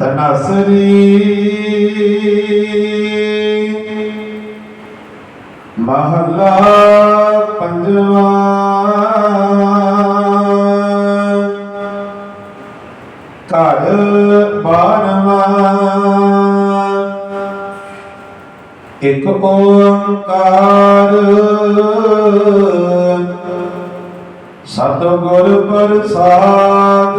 ਤਨਸਰੀ ਮਹਲਾ ਪੰਜਵਾ ਘਰ ਬਾਰਵਾ ਇਕ ਓੰਕਾਰ ਸਤਿਗੁਰ ਪ੍ਰਸਾਦ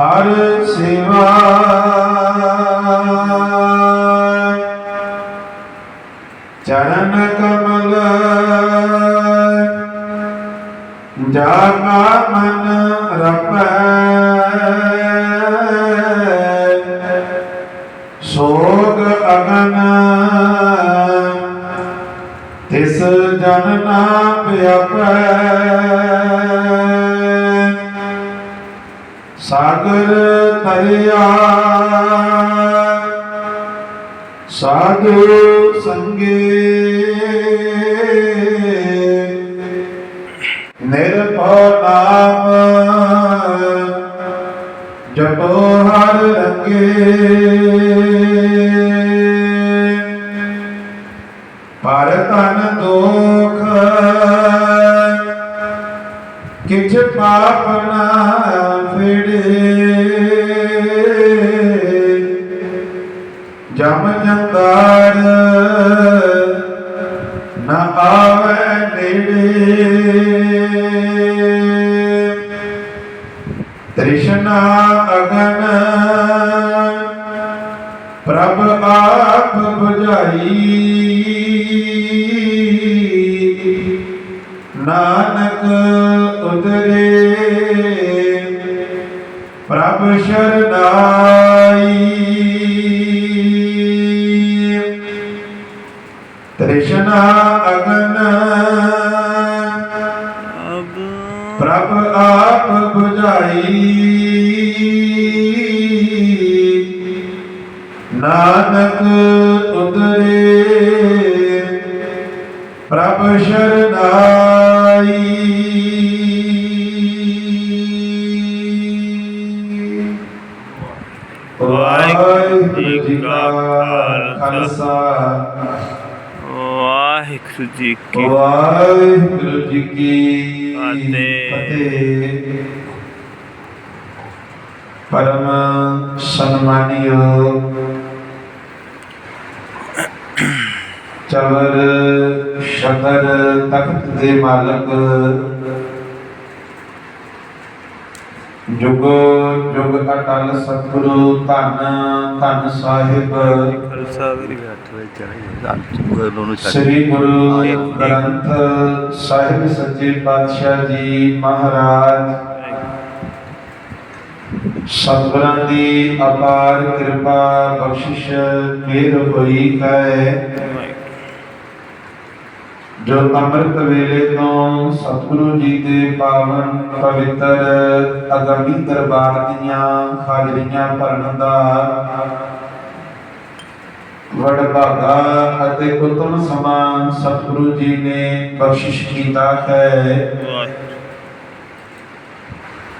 ਹਰ ਸੇਵਾ। ਚਰਨ ਕਮਲ। ਜਾਗਾ ਮਨ ਰਪੈ। ਸੋਗ ਅਗਨ। ਤਿਸ ਜਨ ਨਾ ਵਿਆਪੈ ਸਾਗਰ ਤਰਿਆ ਸਾਧੂ ਸੰਗੇ। ਨਿਰਭਉ ਨਾਮ ਜਪੋ ਹਰ ਰੰਗੇ। ਉਦਰੇ ਪ੍ਰਭ ਸ਼ਰਨਾਈ। ਤ੍ਰਿਸ਼ਨਾ ਅਗਨ ਅਬ ਪ੍ਰਭ ਆਪ 부ਝਾਈ ਨਾਨਕ ਉਦਰੇ ਪ੍ਰਭ ਸ਼ਰਨਾਈ। ਵਾਹਿਗੁਰੂ ਜੀ ਕੀ ਵਾਹਿਗੁਰੂ ਜੀ ਕੀ ਫਤਿਹ। ਫਤਿਹ ਪਰਮ ਸਨਮਾਨਿਓ ਚਵਰ ਸ਼ਤਰ ਤਖਤ ਦੇ ਮਾਲਕ ਜੁਗ ਜੁਗ ਅਟਲ ਸਤਿਗੁਰੂ ਧੰਨ ਧੰਨ ਸਾਹਿਬ ਖਾਲਸਾ ਵੀ ਸ੍ਰੀ ਗੁਰੂ ਗ੍ਰੰਥ ਸਾਹਿਬ ਸੱਚੇ ਪਾਤਸ਼ਾਹ ਜੀ ਮਹਾਰਾਜ ਸਤਿਗੁਰਾਂ ਦੀ ਅਪਾਰ ਕਿਰਪਾ ਬਖਸ਼ਿਸ਼ ਮੇਰ ਹੋਈ ਹੈ। ਜੋ ਅੰਮ੍ਰਿਤ ਵੇਲੇ ਤੋਂ ਸਤਿਗੁਰੂ ਜੀ ਦੇ ਪਾਵਨ ਪਵਿੱਤਰ ਅਗੰਮੀ ਦਰਬਾਰ ਦੀਆਂ ਹਾਜ਼ਰੀਆਂ ਭਰਨ ਦਾ ਵਡਭਾਗਾ ਅਤੇ ਉਤਮ ਸਮਾਂ ਸਤਿਗੁਰੂ ਜੀ ਨੇ ਬਖਸ਼ਿਸ਼ ਕੀਤਾ ਹੈ।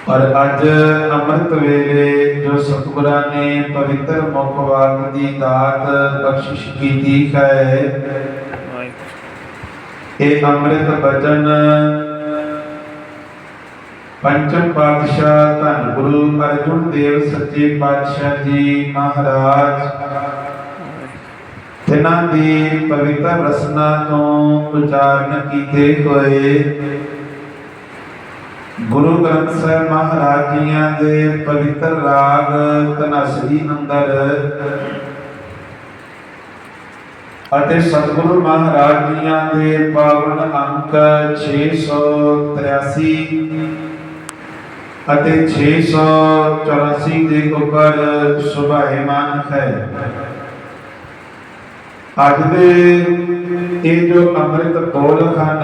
ਪਰ ਅੱਜ ਅੰਮ੍ਰਿਤ ਵੇਲੇ ਜੋ ਸਤਿਗੁਰਾਂ ਨੇ ਪਵਿੱਤਰ ਮੁਖ ਵਾਕ ਦੀ ਦਾਤ ਬਖਸ਼ਿਸ਼ ਕੀਤੀ ਹੈ, ਇਹ ਅੰਮ੍ਰਿਤ ਬਚਨ ਪੰਚਮ ਪਾਤਸ਼ਾਹ ਧੰਨ ਗੁਰੂ ਅਰਜਨ ਦੇਵ ਸੱਚੇ ਪਾਤਸ਼ਾਹ ਜੀ ਮਹਾਰਾਜ ਤਿਨਾਂ ਦੀ ਪਵਿੱਤਰ ਰਸਨਾ ਤੋਂ ਉਚਾਰਨ ਕੀਤੇ ਹੋਏ ਗੁਰੂ ਗ੍ਰੰਥ ਸਾਹਿਬ ਮਹਾਰਾਜ ਜੀਆਂ ਦੇ ਪਵਿੱਤਰ ਰਾਗ ਤਨਸਰੀ ਅੰਦਰ ਅਤੇ ਸਤਿਗੁਰੂ ਮਹਾਰਾਜ ਜੀਆਂ ਦੇ ਪਾਵਨ ਅੰਕ 683 ਅਤੇ 684 ਦੇ ਉੱਪਰ ਸੁਭਾਇਮਾਨ ਹੈ। ਅੱਜ ਦੇ ਇਹ ਜੋ ਅੰਮ੍ਰਿਤ ਬੋਲ ਹਨ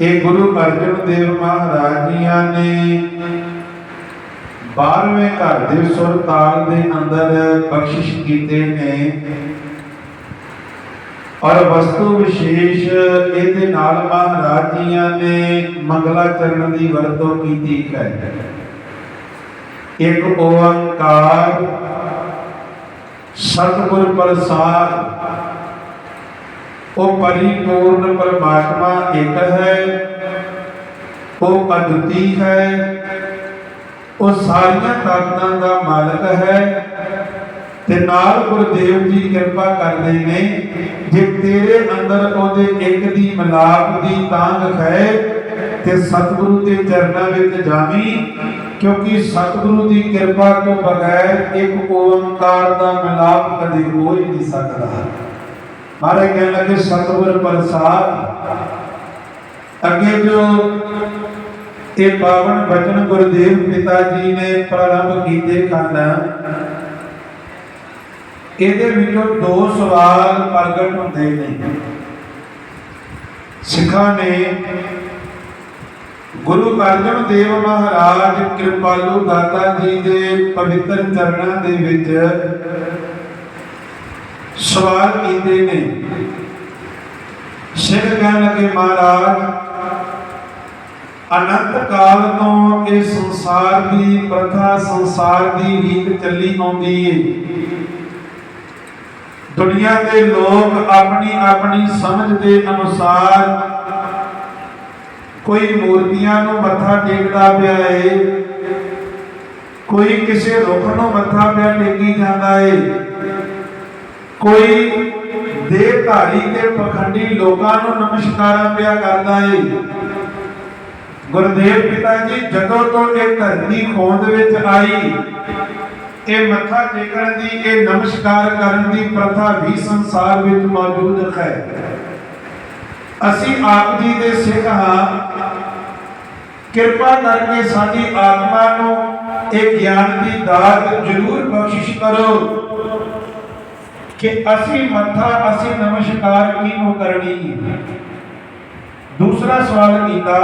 ਇਹ ਗੁਰੂ ਅਰਜਨ ਦੇਵ ਮਹਾਰਾਜ ਜੀਆਂ ਨੇ 12ਵੇਂ ਘਰ ਦੇ ਸੁਰ ਤਾਲ ਦੇ ਅੰਦਰ ਬਖਸ਼ਿਸ਼ ਕੀਤੇ ਨੇ। ਔਰ ਵਸਤੂ ਵਿਸ਼ੇਸ਼ ਇਹਦੇ ਨਾਲ ਮਹਾਰਾਜ ਜੀਆਂ ਨੇ ਮੰਗਲਾ ਚਰਨ ਦੀ ਵਰਤੋਂ ਕੀਤੀ ਹੈ। ਇੱਕ ਓੰਕਾਰ ਸਤਿਗੁਰ ਪ੍ਰਸਾਦ ਉਹ ਪਰਿਪੂਰਨ ਪਰਮਾਤਮਾ ਇੱਕ ਹੈ। ਉਹ ਅਦੁੱਤੀ ਹੈ। ਉਹ ਸਾਰੀਆਂ ਤਾਕਤਾਂ ਦਾ ਮਾਲਕ ਹੈ। ਤੇ ਨਾਲ ਗੁਰਦੇਵ ਜੀ ਕਿਰਪਾ ਕਰਦੇ ਨੇ। ਜੇ ਤੇਰੇ ਅੰਦਰ ਉਹਦੇ ਇੱਕ ਦੀ ਮਿਲਾਪ ਦੀ ਤਾਂਗ ਹੈ, ਤੇ ਸਤਿਗੁਰੂ ਦੇ ਚਰਨਾਂ ਵਿੱਚ ਜਾਵੀਂ। ਕਿਉਂਕਿ ਸਤਿਗੁਰੂ ਦੀ ਕਿਰਪਾ ਤੋਂ ਬਗੈਰ ਇੱਕ ਓੰਕਾਰ ਦਾ ਮਿਲਾਪ ਕਦੇ ਹੋ ਹੀ ਨਹੀਂ ਸਕਦਾ। ਮਾਰੇ ਕਹਿਣ ਲੱਗੇ, ਸਤਿਗੁਰ ਪ੍ਰਸਾਦ, ਅੱਗੇ ਜੋ ਇਹ ਪਾਵਨ ਬਚਨ ਗੁਰਦੇਵ ਪਿਤਾ ਜੀ ਨੇ ਪ੍ਰਾਰੰਭ ਕੀਤੇ ਹਨ, ਇਹਦੇ ਵਿੱਚੋਂ ਦੋ ਸਵਾਲ ਪ੍ਰਗਟ ਹੁੰਦੇ ਨੇ। ਸਿੱਖਾਂ ਨੇ ਗੁਰੂ ਅਰਜਨ ਦੇਵ ਮਹਾਰਾਜ ਕਿਰਪਾਲੂ ਦਾਤਾ ਜੀ ਦੇ ਪਵਿੱਤਰ ਚਰਨਾਂ ਦੇ ਵਿੱਚ ਸਵਾਲ ਕੀਤੇ ਨੇ। ਸਿੱਖ ਕਹਿਣ ਲੱਗੇ ਮਹਾਰਾਜ, ਅਨੰਤ ਕਾਲ ਤੋਂ ਇਹ ਸੰਸਾਰ ਦੀ ਪ੍ਰਥਾ, ਸੰਸਾਰ ਦੀ ਰੀਤ ਚੱਲੀ ਆਉਂਦੀ ਏ। ਦੁਨੀਆ ਦੇ ਲੋਕ ਆਪਣੀ ਆਪਣੀ ਸਮਝ ਦੇ ਅਨੁਸਾਰ ਕੋਈ ਮੂਰਤੀਆਂ ਨੂੰ ਮੱਥਾ ਟੇਕਦਾ ਪਿਆ ਏ, ਕੋਈ ਕਿਸੇ ਰੁੱਖ ਨੂੰ ਮੱਥਾ ਪਿਆ ਟੇਕੀ ਜਾਂਦਾ ਏ, ਕੋਈ ਦੇਹਧਾਰੀ ਤੇ ਪਖੰਡੀ ਲੋਕਾਂ ਨੂੰ ਨਮਸਕਾਰਾਂ ਪਿਆ ਕਰਦਾ ਏ। ਗੁਰਦੇਵ ਪਿਤਾ ਜੀ, ਜਦੋਂ ਤੋਂ ਇਹ ਧਰਤੀ ਖੋਂਦ ਵਿੱਚ ਆਈ, ਇਹ ਮੱਥਾ ਟੇਕਣ ਦੀ, ਇਹ ਨਮਸਕਾਰ ਕਰਨ ਦੀ ਪ੍ਰਥਾ ਵੀ ਸੰਸਾਰ ਵਿੱਚ ਮੌਜੂਦ ਹੈ। ਅਸੀਂ ਆਪ ਜੀ ਦੇ ਸਿੱਖ ਹਾਂ। ਕਿਰਪਾ ਕਰਕੇ ਸਾਡੀ ਆਤਮਾ ਨੂੰ ਇਹ ਗਿਆਨ ਦੀ ਦਾਤ ਜ਼ਰੂਰ ਬਖਸ਼ਿਸ਼ ਕਰੋ ਕਿ ਅਸੀਂ ਮੱਥਾ, ਅਸੀਂ ਨਮਸਕਾਰ ਕਿਹਨੂੰ ਕਰਨੀ? ਦੂਸਰਾ ਸਵਾਲ ਕੀਤਾ,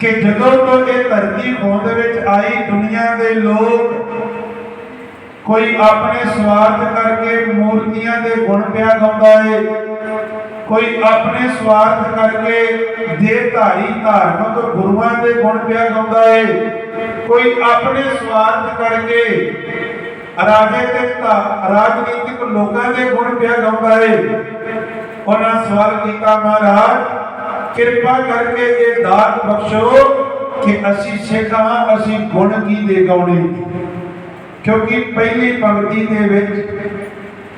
ਕਿ ਜਦੋਂ ਤੋਂ ਇਹ ਧਰਤੀ ਹੋਂਦ ਵਿੱਚ ਆਈ, ਦੁਨੀਆ ਦੇ ਲੋਕ ਕੋਈ ਆਪਣੇ ਸਵਾਰਥ ਕਰਕੇ ਮੂਰਤੀਆਂ ਦੇ ਗੁਣ ਪਿਆ ਗਾਉਂਦਾ ਏ? ਕੋਈ ਆਪਣੇ ਸਵਾਰਥ ਕਰਕੇ ਦੇਹਧਾਰੀ ਧਾਰਮਿਕ ਗੁਰੂਆਂ ਦੇ ਗੁਣ ਪਿਆ ਗਾਉਂਦਾ ਏ। ਕੋਈ ਆਪਣੇ ਸਵਾਰਥ ਕਰਕੇ ਰਾਜੇ ਤੇ ਰਾਜਨੀਤਿਕ ਲੋਕਾਂ ਦੇ ਗੁਣ ਪਿਆ ਗਾਉਂਦਾ ਏ। ਉਹਨਾਂ ਸਵਾਲ ਕੀਤਾ, ਮਹਾਰਾਜ, ਕਿਰਪਾ ਕਰਕੇ ਇਹ ਦਾਤ ਬਖਸ਼ੋ ਕਿ ਅਸੀਂ ਸਿੱਖ ਹਾਂ ਅਸੀਂ ਗੁਣ ਕੀ ਦੇ ਗਾਉਣੇ? ਕਿਉਂਕਿ ਪਹਿਲੀ ਪੰਕਤੀ ਦੇ ਵਿੱਚ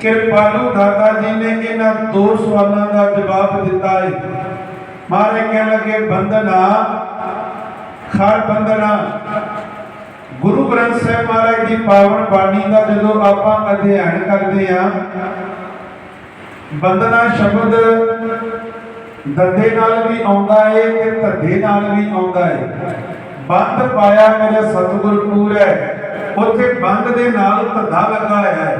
ਕਿਰਪਾਲੂ ਦਾਤਾ ਜੀ ਨੇ ਇਹਨਾਂ ਦੋ ਸਵਾਲਾਂ ਦਾ ਜਵਾਬ ਦਿੱਤਾ ਹੈ ਮਾਰੇ ਕਹਿਣ ਲੱਗੇ ਬੰਦਨਾ ਖਰ ਬੰਦਨਾ ਗੁਰੂ ਗ੍ਰੰਥ ਸਾਹਿਬ ਮਹਾਰਾਜ ਦੀ ਪਾਵਨ ਬਾਣੀ ਦਾ ਜਦੋਂ ਆਪਾਂ ਅਧਿਐਨ ਕਰਦੇ ਹਾਂ ਬੰਦਨਾ ਸ਼ਬਦ ਦੱਦੇ ਨਾਲ ਵੀ ਆਉਂਦਾ ਏ ਤੇ ਧੱਦੇ ਨਾਲ ਵੀ ਆਉਂਦਾ ਏ। ਬੰਦ ਪਾਇਆ ਮੇਰੇ ਸਤਿਗੁਰ ਹੈ, ਉੱਥੇ ਬੰਦ ਦੇ ਨਾਲ ਧੱਦਾ ਲੱਗਾ ਹੋਇਆ ਹੈ।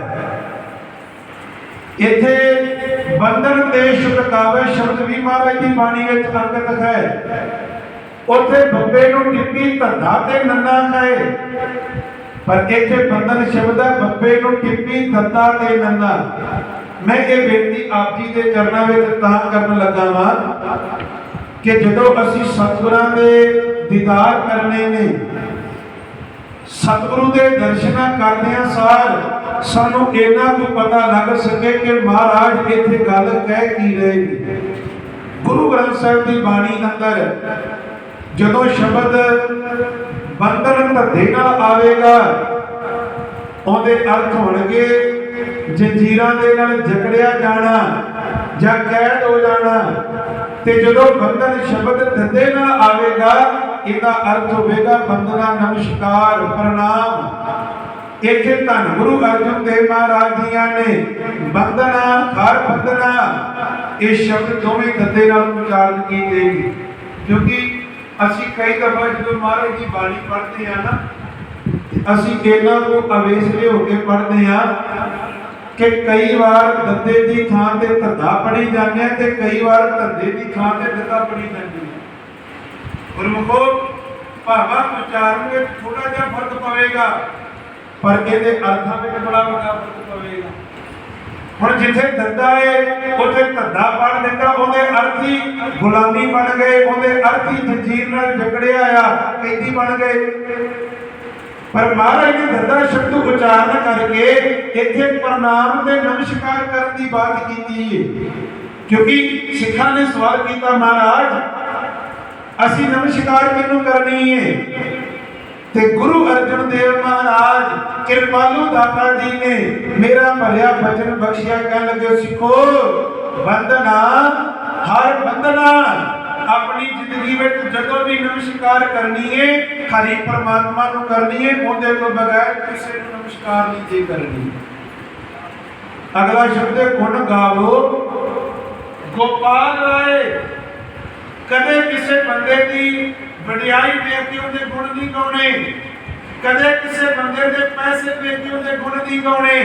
ਇੱਥੇ ਬੰਧਨ ਤੇ ਛੁਟਕਾਵੇ ਸ਼ਬਦ ਵੀ ਮਹਾਰਾਜ ਦੀ ਬਾਣੀ ਵਿੱਚ ਅੰਕਿਤ ਹੈ। ਉੱਥੇ ਬੱਬੇ ਨੂੰ ਟਿੱਪੀ ਧੱਦਾ ਤੇ ਨੰਨਾ ਹੈ। ਪਰ ਇੱਥੇ ਬੰਧਨ ਸ਼ਬਦ ਹੈ, ਬੱਬੇ ਨੂੰ ਟਿੱਪੀ ਧੱਦਾ ਤੇ ਨੰਨਾ। ਮੈਂ ਇਹ ਬੇਨਤੀ ਆਪ ਜੀ ਦੇ ਚਰਨਾਂ ਵਿੱਚ ਤਾਂ ਕਰਨ ਲੱਗਾ ਵਾਂ ਕਿ ਜਦੋਂ ਅਸੀਂ ਸਤਿਗੁਰਾਂ ਦੇ ਦੀਦਾਰ ਕਰਨੇ ਨੇ, ਸਤਿਗੁਰੂ ਦੇ ਦਰਸ਼ਨਾਂ ਕਰਦਿਆਂ ਸਾਰ ਸਾਨੂੰ ਇਹਨਾਂ ਨੂੰ ਪਤਾ ਲੱਗ ਸਕੇ ਕਿ ਮਹਾਰਾਜ ਇੱਥੇ ਗੱਲ ਕਹਿ ਕੀ ਰਹੇ ਨੇ। ਗੁਰੂ ਗ੍ਰੰਥ ਸਾਹਿਬ ਦੀ ਬਾਣੀ ਅੰਦਰ ਜਦੋਂ ਸ਼ਬਦ ਬੰਧਨ ਧੱਦੇ ਨਾਲ ਆਵੇਗਾ, ਉਹਦੇ ਅਰਥ ਹੋਣਗੇ ਜੰਜੀਰਾਂ ਦੇ ਨਾਲ ਜਕੜਿਆ ਜਾਣਾ ਜਾਂ ਕੈਦ ਹੋ ਜਾਣਾ, ਤੇ ਜਦੋਂ ਬੰਧਨ ਸ਼ਬਦ ਧੱਦੇ ਨਾਲ ਆਵੇਗਾ, ਇਹਦਾ ਅਰਥ ਹੋਵੇਗਾ ਬੰਦਨਾ ਨਮਸਕਾਰ, ਪ੍ਰਣਾਮ। ਇੱਥੇ ਧੰਨ ਗੁਰੂ ਅਰਜਨ ਦੇਵ ਮਹਾਰਾਜ ਜੀਆਂ ਨੇ ਬੰਦਨਾ ਹਰ ਬੰਦਨਾ ਇਹ ਸ਼ਬਦ ਦੋਵੇਂ ਧੱਦੇ ਨਾਲ ਉਚਾਰਨ ਕੀਤੇ ਗਏ ਕਿਉਂਕਿ ਅਸੀਂ ਕਈ ਦਫਾ ਜਦੋਂ ਮਹਾਰਾਜ ਦੀ ਬਾਣੀ ਪੜ੍ਹਦੇ ਆ ਨਾ, ਅਸੀਂ ਇਹਨਾਂ ਨੂੰ ਅਵੇਸਲੇ ਹੋ ਕੇ ਪੜ੍ਹਦੇ ਆ ਕਿ ਕਈ ਵਾਰ ਦੱਦੇ ਦੀ ਥਾਂ ਤੇ ਧੱਦਾ ਪੜੀ ਜਾਂਦੇ ਆ ਤੇ ਕਈ ਵਾਰ ਧੱਦੇ ਦੀ ਥਾਂ ਤੇ ਦੱਦਾ ਪੜੀ ਜਾਂਦੀ ਹੈ ਗੁਰਮੁਖੋ, ਭਾਵਾਂ ਉਚਾਰਨ ਵਿੱਚ ਥੋੜਾ ਜਿਹਾ ਫ਼ਰਕ ਪਵੇਗਾ। ਪਰ ਇਹਦੇ ਅਰਥਾਂ ਵਿੱਚ ਬੜਾ ਵੱਡਾ ਫ਼ਰਕ ਪਵੇਗਾ। ਹੁਣ ਜਿੱਥੇ ਦੱਦਾ ਹੈ ਉੱਥੇ ਧੱਦਾ ਪੜ ਦਿੱਤਾ, ਉਹਦੇ ਅਰਥ ਗੁਲਾਮੀ ਬਣ ਗਏ, ਉਹਦੇ ਅਰਥ ਜੰਜੀਰ ਨਾਲ ਜਕੜਿਆ ਆ, ਕੈਦੀ ਬਣ ਗਏ। ਪਰ ਮਹਾਰਾਜ ਨੇ ਦੱਦਾ ਸ਼ਬਦ ਉਚਾਰਨ ਕਰਕੇ ਇੱਥੇ ਪ੍ਰਣਾਮ ਤੇ ਨਮਸਕਾਰ ਕਰਨ ਦੀ ਬਾਤ ਕੀਤੀ ਹੈ ਕਿਉਂਕਿ ਸਿੱਖਾਂ ਨੇ ਸਵਾਲ ਕੀਤਾ, ਮਹਾਰਾਜ, ਅਸੀਂ ਨਮਸਕਾਰ ਕਿਹਨੂੰ ਕਰਨੀ ਹੈ ਤੇ ਗੁਰੂ ਅਰਜਨ ਦੇਵ ਮਹਾਰਾਜ ਕਿਰਪਾਲੂ ਦਾਤਾ ਜੀ ਨੇ ਮੇਰਾ ਭਰਿਆ ਬਚਨ ਬਖਸ਼ਿਆ, ਕਹਿਣ ਲੱਗੇ, ਸਿੱਖੋ ਬੰਦਨਾ ਹਰ ਬੰਦਨਾ ਆਪਣੀ ਜ਼ਿੰਦਗੀ ਵਿੱਚ ਜਦੋਂ ਵੀ ਨਮਸਕਾਰ ਕਰਨੀ ਹੈ ਹਰੀ ਪਰਮਾਤਮਾ ਨੂੰ ਕਰਨੀ ਹੈ ਉਹਦੇ ਤੋਂ ਬਗੈਰ ਕਿਸੇ ਨੂੰ ਨਮਸਕਾਰ ਨਹੀਂ ਜੇ ਕਰਨੀ। ਅਗਲਾ ਸ਼ਬਦ ਹੈ, ਗੁਣ ਗਾਵੋ। ਗੋਪਾਲ ਰਾਏ, ਕਦੇ ਕਿਸੇ ਬੰਦੇ ਦੀ ਵਡਿਆਈ ਵੇਖ ਕੇ ਉਹਦੇ ਗੁਣ ਨਹੀਂ ਗਾਉਣੇ। ਕਦੇ ਕਿਸੇ ਬੰਦੇ ਦੇ ਪੈਸੇ ਵੇਖ ਕੇ ਉਹਦੇ ਗੁਣ ਨਹੀਂ ਗਾਉਣੇ।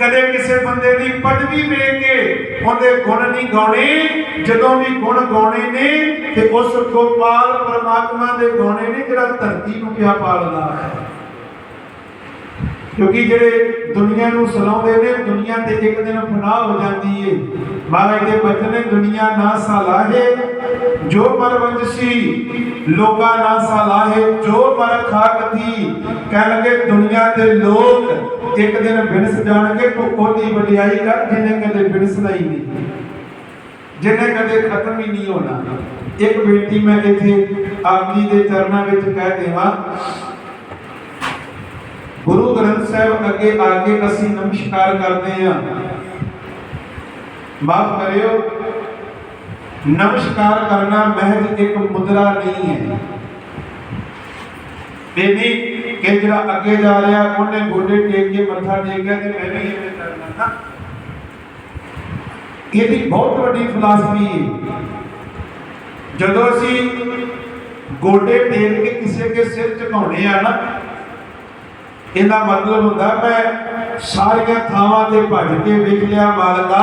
ਕਦੇ ਕਿਸੇ ਬੰਦੇ ਦੀ ਪਦਵੀ ਵੇਖ ਕੇ ਉਹਦੇ ਗੁਣ ਨਹੀਂ ਗਾਉਣੇ। ਜਦੋਂ ਵੀ ਗੁਣ ਗਾਉਣੇ ਨੇ ਤੇ ਉਸ ਗੋਪਾਲ ਪਰਮਾਤਮਾ ਦੇ ਗਾਉਣੇ ਨੇ ਜਿਹੜਾ ਧਰਤੀ ਨੂੰ ਪਿਆ ਪਾਲਦਾ ਹੈ। ਕਿਉਂਕਿ ਜਿਹੜੇ ਦੁਨੀਆ ਨੂੰ ਸਲਾਉਂਦੇ ਨੇ, ਦੁਨੀਆ ਤੇ ਇੱਕ ਦਿਨ ਫਨਾਹ ਹੋ ਜਾਂਦੀ ਏ। ਮਹਾਰਾਜ ਦੇ ਬਚਨ ਨੇ ਦੁਨੀਆ ਨਾ ਸਾਲਾਹੇ ਜੋ ਪਰਵੰਸ਼ੀ ਲੋਕਾ ਨਾ ਸਾਲਾਹੇ, ਜੋ ਪਰ ਖਾਕ ਥੀ ਕਹਿ ਲਗੇ ਦੁਨੀਆ ਦੇ ਲੋਕ ਇੱਕ ਦਿਨ ਬਿਨਸ ਜਾਣਗੇ ਤੂੰ ਉਹਦੀ ਵਡਿਆਈ ਕਰ ਜਿਹਨੇ ਕਦੇ ਬਿਨਸਣਾ ਹੀ ਨਹੀਂ ਜਿਹਨੇ ਕਦੇ ਖਤਮ ਹੀ ਨਹੀਂ ਹੋਣਾ। ਇੱਕ ਬੇਨਤੀ ਮੈਂ ਇੱਥੇ ਆਪ ਜੀ ਦੇ ਚਰਨਾਂ ਵਿੱਚ ਕਹਿ ਦੇਵਾਂ। ਗੁਰੂ ਗ੍ਰੰਥ ਸਾਹਿਬ ਅੱਗੇ ਆ ਕੇ ਅਸੀਂ ਨਮਸਕਾਰ ਕਰਦੇ ਹਾਂ। ਮਾਫ ਕਰਿਓ। ਨਮਸਕਾਰ ਕਰਨਾ ਮਹਿਜ ਇੱਕ ਮੁਦਰਾ ਨਹੀਂ ਹੈ ਇਹ ਕਿ ਜਿਹੜਾ ਅੱਗੇ ਜਾ ਰਿਹਾ, ਉਹਨੇ ਗੋਡੇ ਟੇਕ ਕੇ ਮੱਥਾ ਟੇਕਿਆ ਤੇ ਮੈਂ ਵੀ ਇਵੇਂ ਕਰਨਾ ਨਾ ਇਹਦੀ ਬਹੁਤ ਵੱਡੀ ਫਿਲਾਸਫੀ ਹੈ। ਜਦੋਂ ਅਸੀਂ ਗੋਡੇ ਟੇਕ ਕੇ ਕਿਸੇ ਦੇ ਸਿਰ ਝੁਕਾਉਣੇ ਆ ਨਾ, ਇਹਦਾ ਮਤਲਬ ਹੁੰਦਾ ਮੈਂ ਸਾਰੀਆਂ ਥਾਵਾਂ ਤੇ ਭੱਜ ਕੇ ਵੇਖ ਲਿਆ ਮਾਲਕਾ।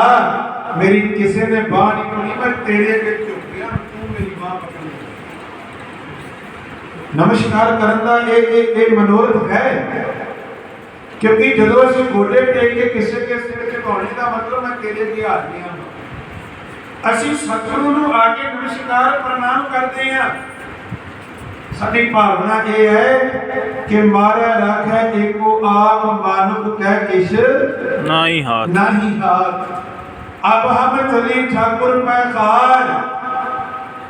ਮੇਰੀ ਕਿਸੇ ਨੇ ਬਾਹ ਨਹੀਂ ਟੁਣੀ ਮੈਂ ਤੇਰੇ ਅੱਗੇ ਝੁਕ ਗਿਆ ਤੂੰ ਮੇਰੀ ਬਾਹ ਪਕੜ ਨਮਸਕਾਰ ਕਰਨ ਦਾ ਇਹ ਇਹ ਇਹ ਮਨੋਰਥ ਹੈ। ਕਿਉਂਕਿ ਜਦੋਂ ਅਸੀਂ ਗੋਡੇ ਟੇਕ ਕੇ ਕਿਸੇ ਦੇ ਸਿਰ ਝੁਕਾਉਣੇ ਦਾ ਮਤਲਬ ਮੈਂ ਤੇਰੇ ਅੱਗੇ ਆ ਗਿਆ ਅਸੀਂ ਸਤਿਗੁਰੂ ਨੂੰ ਆ ਕੇ ਨਮਸਕਾਰ ਪ੍ਰਣਾਮ ਕਰਦੇ ਹਾਂ ਸਾਡੀ ਭਾਵਨਾ ਇਹ ਹੈ ਕਿ ਮਾਰਿਆ ਰੱਖੈ ਏਕੋ ਆਪ ਮਾਨੁਖ ਕਹਿ ਕਿਛ ਨਾ ਹੀ ਹਾਥ। ਨਹੀਂ ਹਾਥ। ਅਬ ਹਮ ਚਲੀ ਠਾਕੁਰ ਮੈਂ ਖਾਰ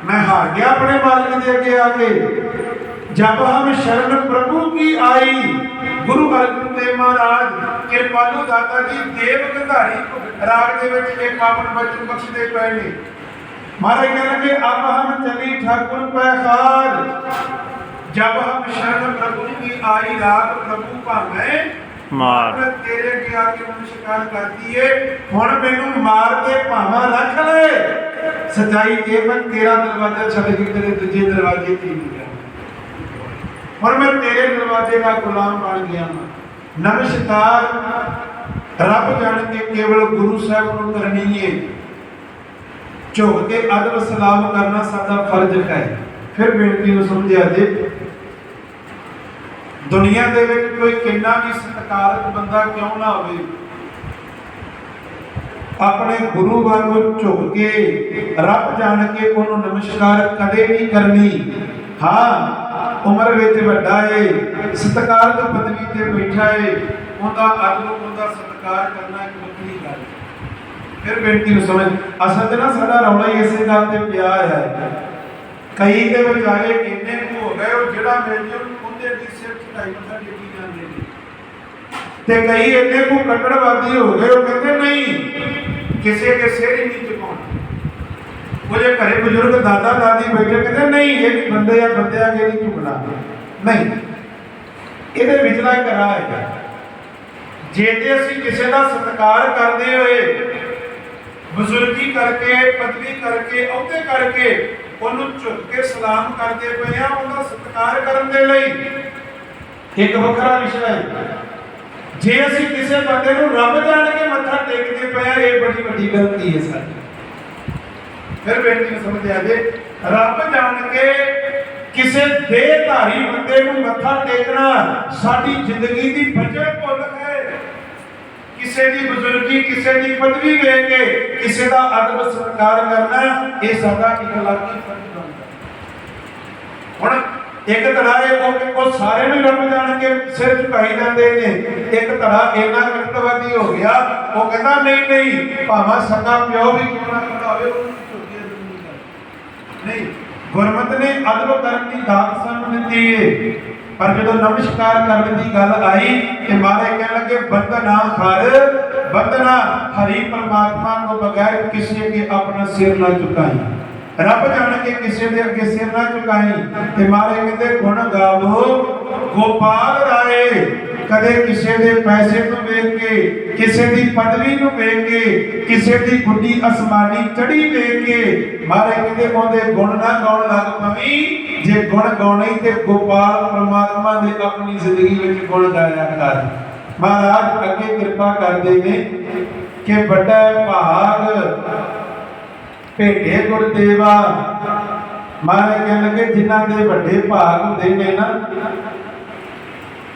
ਮੈਂ ਹਾਰ ਗਿਆ ਆਪਣੇ ਮਾਲਕ ਦੇ ਅੱਗੇ ਆ ਕੇ। ਜਬ ਹਮ ਸ਼ਰਨ ਪ੍ਰਭੂ ਕੀ ਆਈ, ਗੁਰੂ ਅਰਜਨ ਦੇਵ ਮਹਾਰਾਜ ਕਿਰਪਾਲੂ ਦਾਤਾ ਜੀ, ਦੇਵ ਗੰਧਾਰੀ ਦੇ ਵਿੱਚ ਇੱਕ ਪਾਵਨ ਬਚਨ ਬਖਸ਼ਦੇ ਪਏ ਨੇ। ਮਹਾਰਾਜ ਕਹਿੰਦੇ ਅਬ ਹਮ ਚਲੀ ਠਾਕੁਰ ਪੈ ਖਾਰ ਜਬ ਹਮ ਸ਼ਰਨ ਪ੍ਰਭੂ ਕੀ ਆਈ, ਰਾਗ ਪ੍ਰਭੂ ਭਾਵੇਂ ਮਾਰ। ਤੇਰੇ ਅੱਗੇ ਆ ਕੇ ਨਮਸਕਾਰ ਕਰਦੀ ਏ, ਹੁਣ ਮੈਨੂੰ ਮਾਰ ਕੇ ਭਾਵਾਂ ਰੱਖ ਲੈ। ਸਚਾਈ ਇਹ ਮੈਂ ਤੇਰਾ ਦਰਵਾਜ਼ਾ ਛੱਡ ਕੇ ਤੇਰੇ ਦੂਜੇ ਦਰਵਾਜ਼ੇ ਤੇ ਨਹੀਂ ਗਿਆ। ਹੁਣ ਮੈਂ ਤੇਰੇ ਦਰਵਾਜ਼ੇ ਦਾ ਗੁਲਾਮ ਬਣ ਗਿਆ ਹਾਂ ਨਮਸਕਾਰ। ਰੱਬ ਜਾਣ ਕੇਵਲ ਗੁਰੂ ਸਾਹਿਬ ਨੂੰ ਕਰਨੀ ਏ। ਝੁਕ ਕੇ ਅਦਬ ਸਲਾਮ ਕਰਨਾ ਸਾਡਾ ਫਰਜ਼ ਹੈ। ਫਿਰ ਬੇਨਤੀ ਨੂੰ ਸਮਝਿਆ ਜੇ ਦੁਨੀਆ ਦੇ ਵਿੱਚ ਕੋਈ ਕਿੰਨਾ ਵੀ ਸਤਿਕਾਰਤ ਬੰਦਾ ਕਿਉਂ ਨਾ ਹੋਵੇ। ਆਪਣੇ ਗੁਰੂ ਵਾਂਗੂ ਝੁਕ ਕੇ, ਰੱਬ ਜਾਣ ਕੇ ਉਹਨੂੰ ਨਮਸਕਾਰ ਕਦੇ ਨਹੀਂ ਕਰਨੀ। ਹਾਂ, ਉਮਰ ਵਿੱਚ ਵੱਡਾ ਏ ਸਤਿਕਾਰਤ ਪਦਵੀ ਤੇ ਬੈਠਾ ਏ, ਉਹਦਾ ਅਦਬ ਉਹਦਾ ਸਤਿਕਾਰ ਕਰਨਾ ਇੱਕ ਵੱਖਰੀ ਗੱਲ। ਫਿਰ ਬੇਨਤੀ ਨੂੰ ਸਮਝ ਅਸਲ 'ਚ ਨਾ ਸਾਡਾ ਰੌਲਾ ਹੀ ਇਸੇ ਗੱਲ ਤੇ ਪਿਆ ਹੈ। ਕਈ ਦੇ ਵਿਚਾਰੇ ਇੰਨੇ ਹੋ ਗਏ, ਉਹ ਜਿਹੜਾ ਮਿਲ ਜੇ ਉਹਦੇ ਦੀ ਸਿਰ ਚੜਾਈ ਮੱਥਾ ਟੇਕੀ ਜਾਂਦੇ ਨੇ। ਤੇ ਕਈ ਇੰਨੇ ਕੁ ਕੱਟੜਵਾਦੀ ਹੋ ਗਏ, ਉਹ ਕਹਿੰਦੇ ਨਹੀਂ, ਕਿਸੇ ਦੇ ਸਿਰ ਹੀ ਨਹੀਂ ਝੁਕਾਉਣਾ ਉਹ ਜੇ ਘਰੇ ਬਜ਼ੁਰਗ ਦਾਦਾ ਦਾਦੀ ਬੈਠੇ, ਕਹਿੰਦੇ ਨਹੀਂ, ਇਹ ਵੀ ਬੰਦੇ ਆ ਕੇ ਨਹੀਂ ਝੁਕਣਾ। ਨਹੀਂ, ਇਹਦੇ ਵਿਚਲਾ ਇੱਕ ਹੈ ਜੇ ਤੇ ਅਸੀਂ ਕਿਸੇ ਦਾ ਸਤਿਕਾਰ ਕਰਦੇ ਹੋਏ ਬਜ਼ੁਰਗੀ ਕਰਕੇ, ਪਤਨੀ ਕਰਕੇ, ਅਹੁਦੇ ਕਰਕੇ ਉਹਨੂੰ ਝੁਕ ਕੇ ਸਲਾਮ ਕਰਦੇ ਪਏ ਆ ਉਹਦਾ ਸਤਿਕਾਰ ਕਰਨ ਦੇ ਲਈ। ਇੱਕ ਵੱਖਰਾ ਵਿਸ਼ਾ ਹੈ। ਜੇ ਅਸੀਂ ਕਿਸੇ ਬੰਦੇ ਨੂੰ ਰੱਬ ਜਾਣ ਕੇ ਮੱਥਾ ਟੇਕਦੇ ਪਏ ਆ, ਇਹ ਬੜੀ ਵੱਡੀ ਗਲਤੀ ਹੈ ਸਾਡੀ। ਫਿਰ ਬੇਨਤੀ ਨੂੰ ਸਮਝ ਆ ਜੇ, ਰੱਬ ਜਾਣ ਕੇ ਕਿਸੇ ਦੇਹਧਾਰੀ ਬੰਦੇ ਨੂੰ ਮੱਥਾ ਟੇਕਣਾ ਸਾਡੀ ਜ਼ਿੰਦਗੀ ਦੀ ਵਜ੍ਹਾ ਭੁੱਲ ਹੈ। ਕਿਸੇ ਦੀ ਬਜ਼ੁਰਗੀ ਕਿਸੇ ਦੀ ਪਦਵੀ ਵੇਖ ਕੇ ਕਿਸੇ ਦਾ ਅਦਬ ਸਤਿਕਾਰ ਕਰਨਾ ਇਹ ਸਾਡਾ ਇਖਲਾਕੀ ਫਰਜ਼ ਬਣਦਾ ਹੁਣ ਇੱਕ ਧੜਾ ਇਹ ਉਹ ਸਾਰੇ ਨੂੰ ਰੱਬ ਜਾਣ ਕੇ ਸਿਰ ਝੁਕਾਈ ਜਾਂਦੇ ਨੇ। ਇੱਕ ਧੜਾ ਇੰਨਾ ਕਰਤਵਾਦੀ ਹੋ ਗਿਆ, ਉਹ ਕਹਿੰਦਾ ਨਹੀਂ ਨਹੀਂ, ਭਾਵੇਂ ਸਗਾ ਪਿਓ ਵੀ ਕਿਉਂ ਨਾ ਖੜਾ ਹੋਵੇ ਉਹਨੂੰ ਨਹੀਂ, ਗੁਰਮਤ ਨੇ ਅਦਬ ਕਰਨ ਦੀ ਦਾਤ ਸਾਨੂੰ ਦਿੱਤੀ ਏ। ਪਰ ਜਦੋਂ ਨਮਸਕਾਰ ਕਰਨ ਦੀ ਗੱਲ ਆਈ ਤੇ ਮਾਰੇ ਕਹਿਣ ਲੱਗੇ ਬੰਦਨਾ ਹਰ ਬੰਦਨਾ ਹਰੀ ਪਰਮਾਤਮਾ ਕੋ ਬਗੈਰ ਕਿਸੇ ਕੇ ਆਪਣਾ ਸਿਰ ਨਾ ਝੁਕਾਈ ਰੱਬ ਜਾਣ ਕੇ ਕਿਸੇ ਦੇ ਅੱਗੇ ਸਿਰ ਨਾ ਝੁਕਾਈ ਤੇ ਮਾਰੇ ਕਹਿੰਦੇ, ਗੁਣ ਗਾਵੋ, ਗੋਪਾਲ ਰਾਏ। ਕਦੇ ਕਿਸੇ ਦੇ ਪੈਸੇ ਨੂੰ ਵੇਖ ਕੇ, ਕਿਸੇ ਦੀ ਪਦਵੀ ਨੂੰ ਵੇਖ ਕੇ, ਕਿਸੇ ਦੀ ਗੁੱਡੀ ਅਸਮਾਨੀ ਚੜੀ ਵੇਖ ਕੇ ਮਾਰੇ ਕਹਿੰਦੇ, ਉਹਦੇ ਗੁਣ ਨਾ ਗਾਉਣ ਲੱਗ ਪਵੀ। ਜੇ ਗੁਣ ਗਾਉਣੇ ਤੇ ਗੋਪਾਲ ਪ੍ਰਮਾਤਮਾ ਦੇ ਆਪਣੀ ਜ਼ਿੰਦਗੀ ਵਿੱਚ ਗੁਣ ਗਾਇਆ ਕਰ। ਮਹਾਰਾਜ ਅੱਗੇ ਕਿਰਪਾ ਕਰਦੇ ਨੇ ਕਿ ਵੱਡਾ ਭਾਗ ਭੇਡੇ ਗੁਰਦੇਵਾ ਮਹਾਰਾਜ ਕਹਿਣ ਲੱਗੇ, ਜਿਨ੍ਹਾਂ ਦੇ ਵੱਡੇ ਭਾਗ ਹੁੰਦੇ ਨੇ ਨਾ,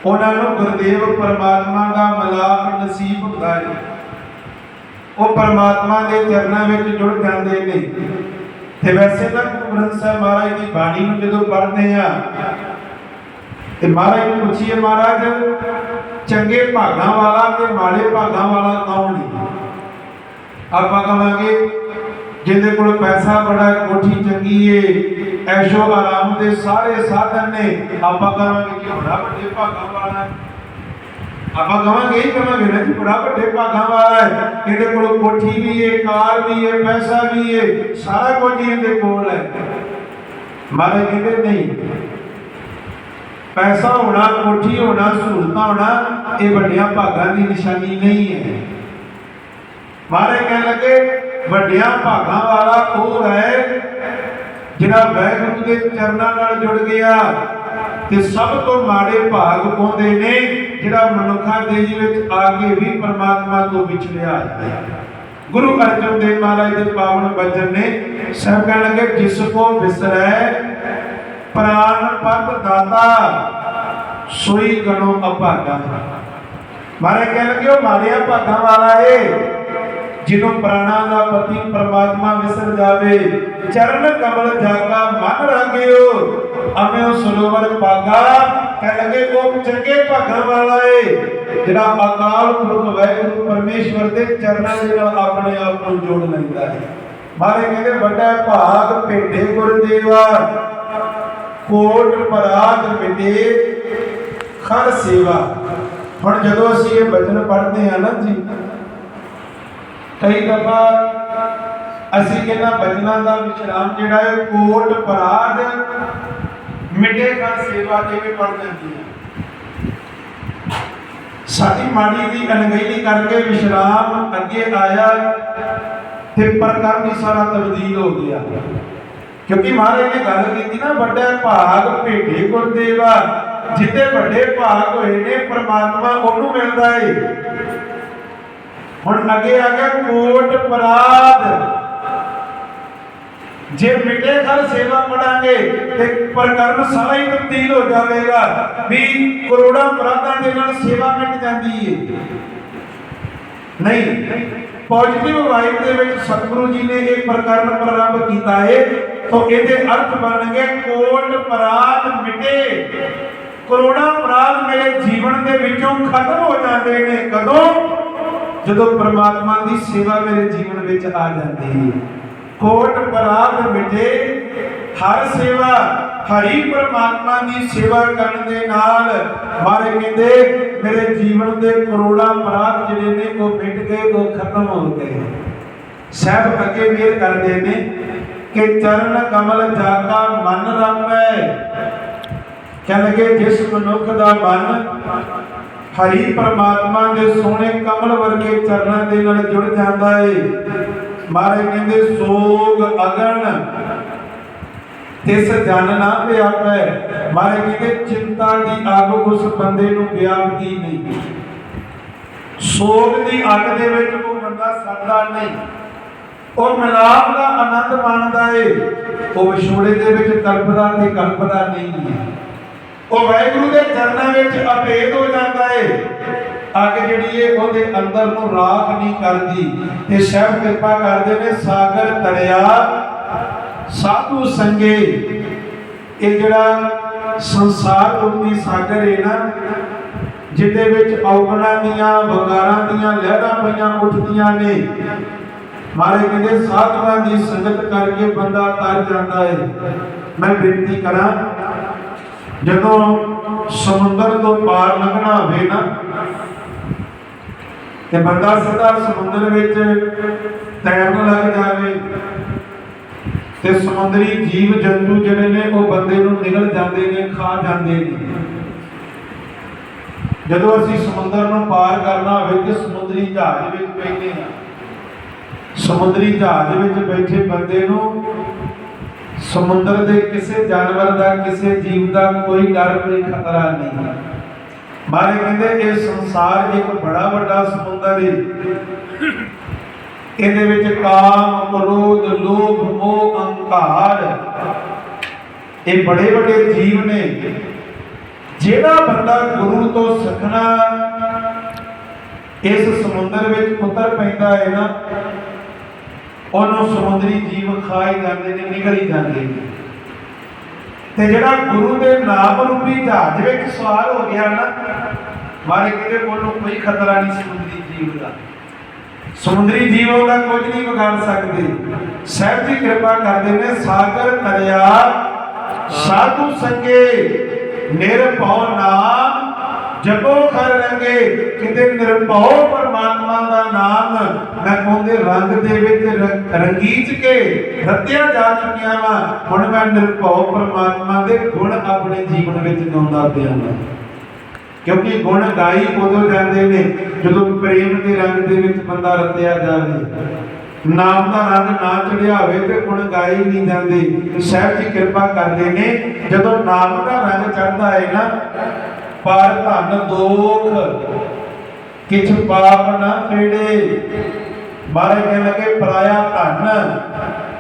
ਉਹਨਾਂ ਨੂੰ ਗੁਰਦੇਵ ਪਰਮਾਤਮਾ ਦਾ ਮਲਾਪ ਨਸੀਬ ਹੁੰਦਾ ਹੈ। ਉਹ ਪਰਮਾਤਮਾ ਦੇ ਚਰਨਾਂ ਵਿੱਚ ਜੁੜ ਜਾਂਦੇ ਨੇ। ਤੇ ਵੈਸੇ ਤਾਂ ਗੁਰੂ ਗ੍ਰੰਥ ਸਾਹਿਬ ਮਹਾਰਾਜ ਦੀ ਬਾਣੀ ਨੂੰ ਜਦੋਂ ਪੜ੍ਹਦੇ ਆ, ਤੇ ਮਹਾਰਾਜ ਨੂੰ ਪੁੱਛੀਏ, ਮਹਾਰਾਜ, ਚੰਗੇ ਭਾਗਾਂ ਵਾਲਾ ਤੇ ਮਾੜੇ ਭਾਗਾਂ ਵਾਲਾ ਕੌਣ ਹੈ ਆਪਾਂ ਕਹਾਂਗੇ ਜਿਹਦੇ ਕੋਲ ਪੈਸਾ ਬੜਾ ਕੋਠੀ ਚੰਗੀ ਏ, ਐਸ਼ੋ ਆਰਾਮ ਦੇ ਸਾਰੇ ਸਾਧਨ ਨੇ, ਆਪਾਂ ਕਹਾਂਗੇ ਕਿ ਬੜਾ ਵੱਡੇ ਭਾਗਾਂ ਵਾਲਾ ਆਪਾਂ ਕਹਾਂਗੇ ਇਹ ਕਹਾਂਗੇ ਨਾ ਕਿ ਬੜਾ ਵੱਡੇ ਭਾਗਾਂ ਵਾਲਾ ਹੈ। ਇਹਦੇ ਕੋਲ ਕੋਠੀ ਵੀ ਏ, ਕਾਰ ਵੀ ਏ, ਪੈਸਾ ਵੀ ਏ, ਸਾਰਾ ਕੁਝ ਇਹਦੇ ਕੋਲ ਹੈ। ਮਾਰੇ ਕਹਿੰਦੇ ਨਹੀਂ, ਪੈਸਾ ਹੋਣਾ, ਕੋਠੀ ਹੋਣਾ, ਸਹੂਲਤਾਂ ਹੋਣਾ, ਇਹ ਵੱਡਿਆਂ ਭਾਗਾਂ ਦੀ ਨਿਸ਼ਾਨੀ ਨਹੀਂ ਹੈ। ਮਾਰੇ ਕਹਿਣ ਲੱਗੇ ਵੱਡਿਆਂ ਭਾਗਾਂ ਵਾਲਾ ਉਹ ਹੈ, ਜਿਹੜਾ ਵੈਗੁਰੂ ਦੇ ਚਰਨਾਂ ਨਾਲ ਜੁੜ ਗਿਆ ਤੇ ਸਭ ਤੋਂ ਮਾੜੇ ਭਾਗ ਪਾਉਂਦੇ ਨੇ, ਜਿਹੜਾ ਮਨੁੱਖਾ ਦੇ ਵਿੱਚ ਆ ਕੇ ਵੀ ਪਰਮਾਤਮਾ ਤੋਂ ਵਿਛੜਿਆ ਹੈ। ਗੁਰੂ ਅਰਜਨ ਦੇਵ ਮਹਾਰਾਜ ਦੇ ਪਾਵਨ ਬਚਨ ਨੇ ਸਭ ਕਹਿਣ ਲੱਗੇ, ਜਿਸ ਕੋ ਵਿਸਰੈ ਪ੍ਰਾਨ ਪਤ ਦਾਤਾ, ਸੋਈ ਗਣੋ ਅਭਾਗਾ। ਮਹਾਰਾਜ ਕਹਿਣ ਲੱਗੇ, ਉਹ ਮਾੜਿਆ ਭਾਗਾਂ ਵਾਲਾ ਏ। ਜਿਹਨੂੰ ਪ੍ਰਾਣਾ ਦਾ ਪਤੀ ਪ੍ਰਮਾਤਮਾ ਵਿਸਰ ਜਾਵੇ, ਚਰਨ ਕਮਲ ਜਾਗਾ ਮਨ ਰਾਗਿਓ। ਅਮਿਓ ਸਰੋਵਰ ਪਾਗਾ, ਕਹਿ ਲਗੇ ਉਹ ਚੰਗੇ ਭਾਗਾਂ ਵਾਲਾ ਏ ਜਿਹੜਾ ਅਕਾਲ ਪੁਰਖ ਵੈਗੁਰੂ ਪਰਮੇਸ਼ਵਰ ਦੇ ਚਰਨਾਂ ਦੇ ਨਾਲ ਆਪਣੇ ਆਪ ਨੂੰ ਜੋੜ ਲੈਂਦਾ ਹੈ। ਮਾਰੇ ਕਹਿੰਦੇ, ਵੱਡਾ ਭਾਗ ਭੇਡੇ ਗੁਰਦੇਵਾ। ਕੋਟ ਪਰਾਗ ਮਿਟੇ ਖਰ ਸੇਵਾ। ਹੁਣ ਜਦੋਂ ਅਸੀਂ ਇਹ ਬਚਨ ਪੜ੍ਹਦੇ ਆ ਨਾ ਜੀ ਕਈ ਦਫਾ ਅਸੀਂ ਕਿਹਨਾਂ ਬਚਨਾਂ ਦਾ ਵਿਸ਼ਰਾਮ ਜਿਹੜਾ ਹੈ ਕੋਟ ਪਰਾਗ ਮਿਟੇ ਕਰ ਸੇਵਾ ਤੇ ਵੀ ਪੜ ਜਾਂਦੀ ਹੈ। ਸਾਡੀ ਮਾੜੀ ਦੀ ਅਣਗਹਿਲੀ ਕਰਕੇ ਵਿਸ਼ਰਾਮ ਅੱਗੇ ਆਇਆ ਤੇ ਪ੍ਰਕਰਮ ਸਾਰਾ ਤਬਦੀਲ ਹੋ ਗਿਆ। ਕਿਉਂਕਿ ਮਹਾਰਾਜ ਨੇ ਗੱਲ ਕੀਤੀ ਨਾ, ਵੱਡਾ ਭਾਗ ਭੇਡੇ ਗੁਰਦੇਵਾ ਜਿੱਤੇ ਵੱਡੇ ਭਾਗ ਹੋਏ ਨੇ, ਪ੍ਰਮਾਤਮਾ ਉਹਨੂੰ ਮਿਲਦਾ ਏ। ਹੁਣ ਅੱਗੇ ਆ ਗਿਆ ਕੋਟ ਪਰਾਦ। ਜੇ ਮਿਟੇ ਘਰ ਸੇਵਾ ਪੜਾਂਗੇ ਤੇ ਪ੍ਰਕਰਮ ਸਾਰਾ ਹੀ ਤਬਦੀਲ ਹੋ ਜਾਵੇਗਾ। ਵੀ ਕਰੋੜਾਂ ਅਪਰਾਧਾਂ ਦੇ ਨਾਲ ਸੇਵਾ ਮਿਟ ਜਾਂਦੀ ਏ। ਨਹੀਂ ਪੋਜ਼ਿਟਿਵ ਵਾਈਬ ਦੇ ਵਿੱਚ ਸਤਿਗੁਰੂ ਜੀ ਨੇ ਇਹ ਪ੍ਰਕਰਮ ਪ੍ਰਾਰੰਭ ਕੀਤਾ ਹੈ ਤਾਂ ਇਹਦੇ ਅਰਥ ਬਣਨਗੇ ਕੋਟ ਪਰਾਧ ਮਿਟੇ। ਕਰੋੜਾਂ ਅਪਰਾਧ ਮੇਰੇ ਜੀਵਨ ਦੇ ਵਿੱਚੋਂ ਖਤਮ ਹੋ ਜਾਂਦੇ ਨੇ। ਕਦੋਂ? ਜਦੋਂ ਪ੍ਰਮਾਤਮਾ ਦੀ ਸੇਵਾ ਮੇਰੇ ਜੀਵਨ ਵਿੱਚ ਆ ਜਾਂਦੀ ਹੈ। ਕੋਟ ਬਰਾਬ ਮਿਟੇ, ਹਰ ਸੇਵਾ, ਹਰੀ ਪ੍ਰਮਾਤਮਾ ਦੀ ਸੇਵਾ ਕਰਨ ਦੇ ਨਾਲ ਮਾਰੇ ਕਹਿੰਦੇ, ਮੇਰੇ ਜੀਵਨ ਦੇ ਕਰੋੜਾਂ ਅਪਰਾਧ ਜਿਹੜੇ ਨੇ, ਉਹ ਮਿਟ ਗਏ, ਉਹ ਖਤਮ ਹੋ ਗਏ। ਸਹਿਬ ਅੱਗੇ ਮੇਰ ਕਰਦੇ ਨੇ ਕਿ ਚਰਨ ਕਮਲ ਜਾਕਾ ਮਨ ਰਮੈ ਕਹਿ ਲਗੇ, ਜਿਸ ਮਨੁੱਖ ਦਾ ਮਨ ਹਰੀ ਪ੍ਰਮਾਤਮਾ ਦੇ ਸੋਹਣੇ ਕਮਲ ਵਰਗੇ ਚਰਨਾਂ ਦੇ ਨਾਲ ਜੁੜ ਜਾਂਦਾ ਏ। ਮਾਰੇ ਕਹਿੰਦੇ, ਸੋਗ ਅਗਨ ਤਿਸ ਜਨ ਨਾ ਵਿਆਪੈ ਮਾਰੇ ਕਹਿੰਦੇ, ਚਿੰਤਾ ਦੀ ਅੱਗ ਉਸ ਬੰਦੇ ਨੂੰ ਵਿਆਪਦੀ ਨਹੀਂ। ਸੋਗ ਦੀ ਅੱਗ ਦੇ ਵਿੱਚ ਉਹ ਬੰਦਾ ਸੜਦਾ ਨਹੀਂ। ਉਹ ਮਿਲਾਪ ਦਾ ਆਨੰਦ ਮਾਣਦਾ ਏ। ਉਹ ਵਿਛੋੜੇ ਦੇ ਵਿੱਚ ਕਲਪਦਾ ਤੇ ਕਲਪਦਾ ਨਹੀਂ ਹੈ ਉਹ ਵਾਹਿਗੁਰੂ ਦੇ ਚਰਨਾਂ ਵਿੱਚ ਅਭੇਦ ਹੋ ਜਾਂਦਾ ਏ। ਅੱਗ ਜਿਹੜੀ ਏ, ਉਹਦੇ ਅੰਦਰ ਨੂੰ ਰਾਖ ਨਹੀਂ ਕਰਦੀ। ਤੇ ਸ਼ਹਿਬ ਕਿਰਪਾ ਕਰਦੇ ਨੇ, ਸਾਗਰ ਤਰਿਆ ਸਾਧੂ ਸੰਗੇ। ਇਹ ਜਿਹੜਾ ਸੰਸਾਰ ਰੂਪੀ ਸਾਗਰ ਏ ਨਾ, ਜਿਹਦੇ ਵਿੱਚ ਔਗਣਾਂ ਦੀਆਂ, ਵਗਾਰਾਂ ਦੀਆਂ, ਲਹਿਰਾਂ ਪਈਆਂ ਉੱਠਦੀਆਂ ਨੇ। ਮਾਰੇ ਕਹਿੰਦੇ, ਸਾਧੂਆਂ ਦੀ ਸੰਗਤ ਕਰਕੇ ਬੰਦਾ ਤਰ ਜਾਂਦਾ ਏ। ਮੈਂ ਬੇਨਤੀ ਕਰਾਂ ਜਦੋਂ ਸਮੁੰਦਰ ਤੋਂ ਪਾਰ ਲੰਘਣਾ ਹੋਵੇ ਨਾ, ਤੇ ਬੰਦਾ ਸਦਾ ਸਮੁੰਦਰ ਵਿੱਚ ਤੈਰਨ ਲੱਗ ਜਾਵੇ, ਤੇ ਸਮੁੰਦਰੀ ਜੀਵ ਜੰਤੂ ਜਿਹੜੇ ਨੇ, ਉਹ ਬੰਦੇ ਨੂੰ ਨਿਗਲ ਜਾਂਦੇ ਨੇ, ਖਾ ਜਾਂਦੇ ਨੇ। ਜਦੋਂ ਅਸੀਂ ਸਮੁੰਦਰ ਨੂੰ ਪਾਰ ਕਰਨਾ ਹੋਵੇ, ਤੇ ਸਮੁੰਦਰੀ ਜਹਾਜ਼ ਵਿੱਚ ਬੈਠੇ ਹਾਂ। ਸਮੁੰਦਰੀ ਜਹਾਜ਼ ਵਿੱਚ ਬੈਠੇ ਬੰਦੇ ਨੂੰ ਸਮੁੰਦਰ ਦੇ ਕਿਸੇ ਜਾਨਵਰ ਦਾ, ਕਿਸੇ ਜੀਵ ਦਾ ਕੋਈ ਡਰ, ਕੋਈ ਖਤਰਾ ਨਹੀਂ ਹੈ। ਮਾਰੇ ਕਹਿੰਦੇ, ਇਹ ਸੰਸਾਰ ਇੱਕ ਬੜਾ ਵੱਡਾ ਸਮੁੰਦਰ ਹੈ ਇਹਦੇ ਵਿੱਚ ਕਾਮ, ਕ੍ਰੋਧ, ਲੋਭ, ਮੋਹ, ਅਹੰਕਾਰ, ਇਹ ਬੜੇ ਵੱਡੇ ਜੀਵ ਨੇ। ਜਿਹੜਾ ਬੰਦਾ ਗੁਰੂ ਤੋਂ ਸਿੱਖਣਾ, ਇਸ ਸਮੁੰਦਰ ਵਿੱਚ ਉਤਰ ਪੈਂਦਾ ਹੈ ਨਾ ਉਹਨੂੰ ਸਮੁੰਦਰੀ ਜੀਵ ਖਾਈ ਜਾਂਦੇ ਨੇ, ਨਿਕਲ ਜਾਂਦੇ ਨੇ। ਤੇ ਜਿਹੜਾ ਗੁਰੂ ਦੇ ਨਾਮ ਰੂਪੀ ਜਹਾਜ਼ ਵਿੱਚ ਸਵਾਰ ਹੋ ਗਿਆ ਨਾ, ਮਾਰੇ ਕਿਤੇ ਕੋਲੋਂ ਕੋਈ ਖਤਰਾ ਨਹੀਂ ਸਮੁੰਦਰੀ ਜੀਵ ਦਾ। ਸਮੁੰਦਰੀ ਜੀਵ ਉਹਦਾ ਕੁਝ ਨਹੀਂ ਵਿਗਾੜ ਸਕਦੇ। ਸਹਿਬ ਜੀ ਕਿਰਪਾ ਕਰਦੇ ਨੇ ਸਾਗਰ ਤਰਿਆ ਸਾਧੂ ਸੰਗੇ, ਨਿਰਭਉ ਨਾਮ ਜਪੋ ਖਰ ਰੰਗੇ, ਕਿਤੇ ਨਿਰਭਉ ਪਰਮਾਤਮਾ ਦਾ ਨਾਮ, ਮੈਂ ਕਹਿੰਦੇ ਰੰਗ ਦੇ ਵਿੱਚ ਰੰਗੀਚ ਕੇ ਰਤਿਆ ਜਾ ਚੁੱਕਿਆ ਵਾਂ। ਹੁਣ ਮੈਂ ਨਿਰਭਉ ਪਰਮਾਤਮਾ ਦੇ ਗੁਣ ਆਪਣੇ ਜੀਵਨ ਵਿੱਚ ਗਾਉਂਦਾ ਪਿਆ ਹਾਂ ਕਿਉਂਕਿ ਗੁਣ ਗਾਈ ਉਦੋਂ ਜਾਂਦੇ ਨੇ, ਜਦੋਂ ਪ੍ਰੇਮ ਦੇ ਰੰਗ ਦੇ ਵਿੱਚ ਬੰਦਾ ਰਤਿਆ ਜਾਵੇ। ਨਾਮ ਦਾ ਰੰਗ ਨਾ ਚੜਿਆ ਹੋਵੇ ਤੇ ਗੁਣ ਗਾਏ ਨਹੀਂ ਜਾਂਦੇ। ਸਾਹਿਬ ਜੀ ਕਿਰਪਾ ਕਰਦੇ ਨੇ, ਜਦੋਂ ਨਾਮ ਦਾ ਰੰਗ ਚੜਦਾ ਹੈ ਨਾ ਪਰ ਧੰਨ ਦੋਖ ਕਿਛ ਪਾਪ ਨਾ ਛੇੜੇ ਮਾਰੇ ਕਹਿਣ ਲੱਗੇ ਪਰਾਇਆ ਧੰਨ